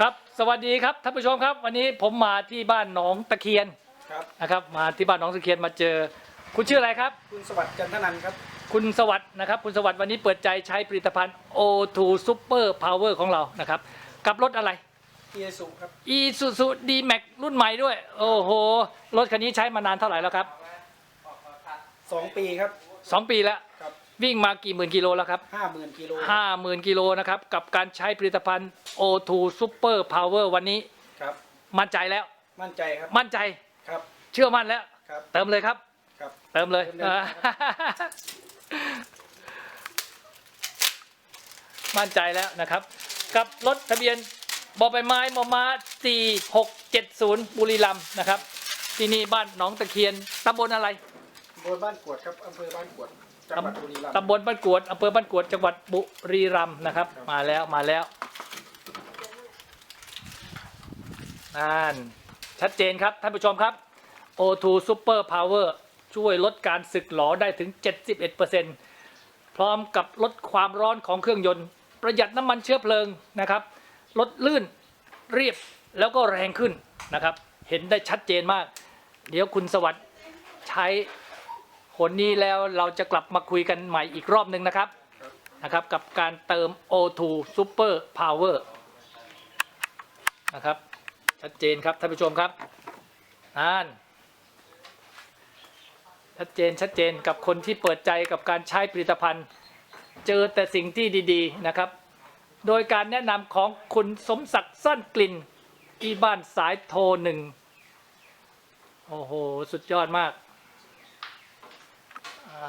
ครับ สวัสดีครับท่านผู้ชมครับ วันนี้ผมมาที่บ้านหนองตะเคียนครับ นะครับ มาที่บ้านหนองตะเคียนมาเจอ คุณชื่ออะไรครับ คุณสวัสดิ์จันทนันท์ครับ คุณสวัสด์นะครับ คุณสวัสด์วันนี้เปิดใจใช้ผลิตภัณฑ์ O2 Super Power ของเรานะครับ กับรถอะไร เอียสุครับ Isuzu D-Max รุ่นใหม่ด้วย โอ้โห รถคันนี้ใช้มานานเท่าไหร่แล้วครับ สองปีครับ สองปีแล้ว ครับ วิ่งมากี่หมื่นกิโลแล้วครับ ห้าหมื่นกิโลห้าหมื่นกิโลนะครับ กับการใช้ผลิตภัณฑ์ O2 Super Power วันนี้ ครับ มั่นใจแล้ว มั่นใจครับ มั่นใจ ครับ เชื่อมั่นแล้ว ครับ เติมเลยครับ ครับ เติมเลยเติมเลยมั่นใจแล้วนะครับ กับรถทะเบียนบอใบไม้มอมา4670 บุรีรัมย์นะครับ ที่นี่บ้านหนองตะเคียนตำบลอะไรโบนบ้านกวดครับอำเภอบ้านกวด จังหวัดบุรีรัมย์ ตำบลบ้านกวดอำเภอบ้านกวดจังหวัดบุรีรัมย์นะครับ ครับ มาแล้วมาแล้วนั่นชัดเจนครับท่านผู้ชมครับ O2 Super Power ช่วยลดการสึกหลอได้ถึง 71%พร้อมกับลดความร้อนของเครื่องยนต์ ประหยัดน้ำมันเชื้อเพลิงนะครับ ลดลื่นเรียบแล้วก็แรงขึ้นนะครับ เห็นได้ชัดเจนมาก เดี๋ยวคุณสวัสด์ใช้ ผลนี้แล้วเราจะกลับมาคุยกันใหม่อีกรอบหนึ่งนะครับนะครับกับการเติม O2 Super Power นะครับชัดเจนครับท่านผู้ชมครับนั่นชัดเจนชัดเจนกับคนที่เปิดใจกับการใช้ผลิตภัณฑ์ เจอแต่สิ่งที่ดีๆนะครับ โดยการแนะนำของคุณสมศักดิ์สั้นกลิ่นที่บ้านสายโทรหนึ่งโอ้โห สุดยอดมาก อ่า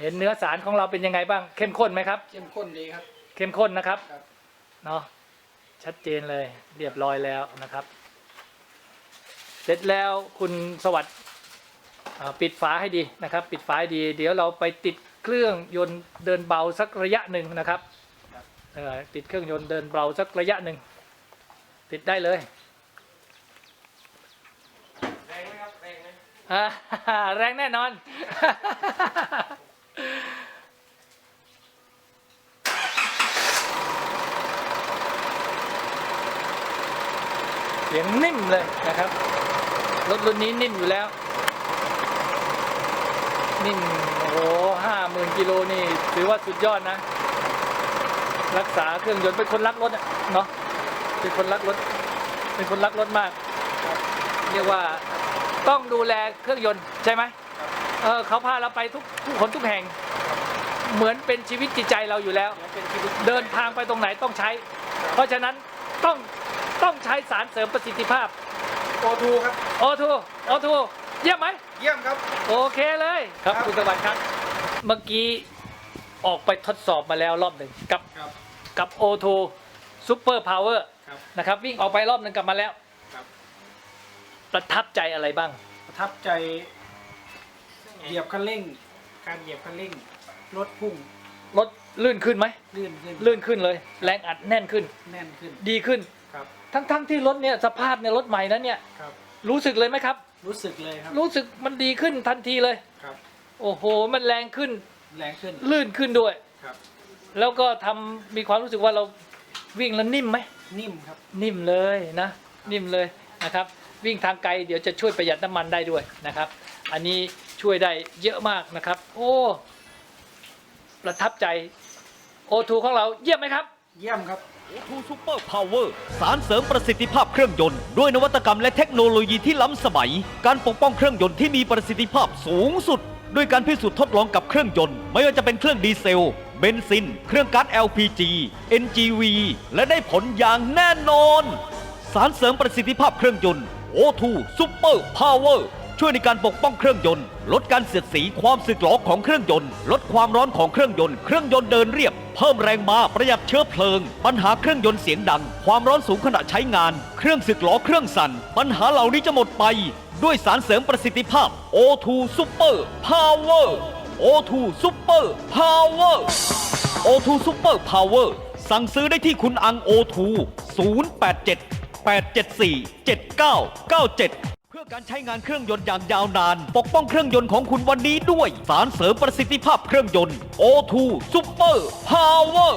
เห็นเนื้อสารของเราเป็นยังไงบ้าง เข้มข้นไหมครับ เข้มข้นดีครับ เข้มข้นนะครับครับ เนาะชัดเจนเลยเรียบร้อยแล้วนะครับ เสร็จแล้วคุณสวัสดิ์อ่าปิดฝาให้ดีนะครับ ปิดฝาให้ดี เดี๋ยวเราไปติดเครื่องยนต์เดินเบาสักระยะหนึ่งนะครับเออติดเครื่องยนต์เดินเบาสักระยะหนึ่งติดได้เลย แรงไหมครับ แรงไหม อ่า แรงแน่นอน เสียงนิ่มเลยนะครับ รถรุ่นนี้นิ่มอยู่แล้ว นิ่ม โอ้โหห้าหมื่นกิโลนี่ ถือว่าสุดยอดนะ รักษาเครื่องยนต์เป็นคนรักรถอะเนาะเป็นคนรักรถ เป็นคนรักรถมาก เรียกว่า ต้องดูแลเครื่องยนต์ใช่ไหมเออเขาพาเราไปทุกทุกคนทุกแห่ง เหมือนเป็นชีวิตจิตใจเราอยู่แล้วแล้วเป็นชีวิตเดินทางไปตรงไหนต้องใช้ เพราะฉะนั้นต้องต้องใช้สารเสริมประสิทธิภาพโอทูครับโอทูโอทูเยี่ยมไหมเยี่ยมครับ โอเคเลยครับครับคุณสวัสดิ์ครับเมื่อกี้ออกไปทดสอบมาแล้วรอบหนึ่งกับครับกับ O2 Super Power ครับนะครับวิ่งออกไปรอบหนึ่งกลับมาแล้วครับ ประทับใจอะไรบ้าง ประทับใจเหยียบคันเร่ง การเหยียบคันเร่งรถพุ่งรถลื่นขึ้นไหมลื่นขึ้นลื่นขึ้นเลย แรงอัดแน่นขึ้น แน่นขึ้นดีขึ้นครับทั้งๆที่รถเนี่ยสภาพเนี่ยรถใหม่นั้นเนี่ยครับ รู้สึกเลยไหมครับ รู้สึกเลยครับ รู้สึกมันดีขึ้นทันทีเลยครับ โอ้โห มันแรงขึ้นแรงขึ้นลื่นขึ้นด้วยครับ แล้วก็ทำมีความรู้สึกว่าเราวิ่งแล้วนิ่มไหมนิ่มครับ นิ่มเลยนะ นิ่มเลยนะครับ วิ่งทางไกลเดี๋ยวจะช่วยประหยัดน้ำมันได้ด้วยนะครับ อันนี้ช่วยได้เยอะมากนะครับ โอ้ ประทับใจโอทูของเราเยี่ยมไหมครับ เยี่ยมครับ O2 Super Power สารเสริมประสิทธิภาพเครื่องยนต์ ด้วยนวัตกรรมและเทคโนโลยีที่ล้ำสมัย การปกป้องเครื่องยนต์ที่มีประสิทธิภาพสูงสุด ด้วยการพิสูจน์ทดลองกับเครื่องยนต์ ไม่ว่าจะเป็นเครื่องดีเซล เบนซิน เครื่องก๊าซ LPG NGV และได้ผลอย่างแน่นอน สารเสริมประสิทธิภาพเครื่องยนต์ O2 Super Power ช่วยในการปกป้องเครื่องยนต์ ลดการเสียดสีความสึกหรอของเครื่องยนต์ ลดความร้อนของเครื่องยนต์ เครื่องยนต์เดินเรียบ เพิ่มแรงม้าประหยัดเชื้อเพลิง ปัญหาเครื่องยนต์เสียงดัง ความร้อนสูงขณะใช้งาน เครื่องสึกหรอเครื่องสั่น ปัญหาเหล่านี้จะหมดไป ด้วยสารเสริมประสิทธิภาพ O2 Super Power O2 Super Power O2 Super Power สั่งซื้อได้ที่คุณอัง O2 087 874 7997 เพื่อการใช้งานเครื่องยนต์อย่างยาวนาน ปกป้องเครื่องยนต์ของคุณวันนี้ด้วย สารเสริมประสิทธิภาพเครื่องยนต์ O2 Super Power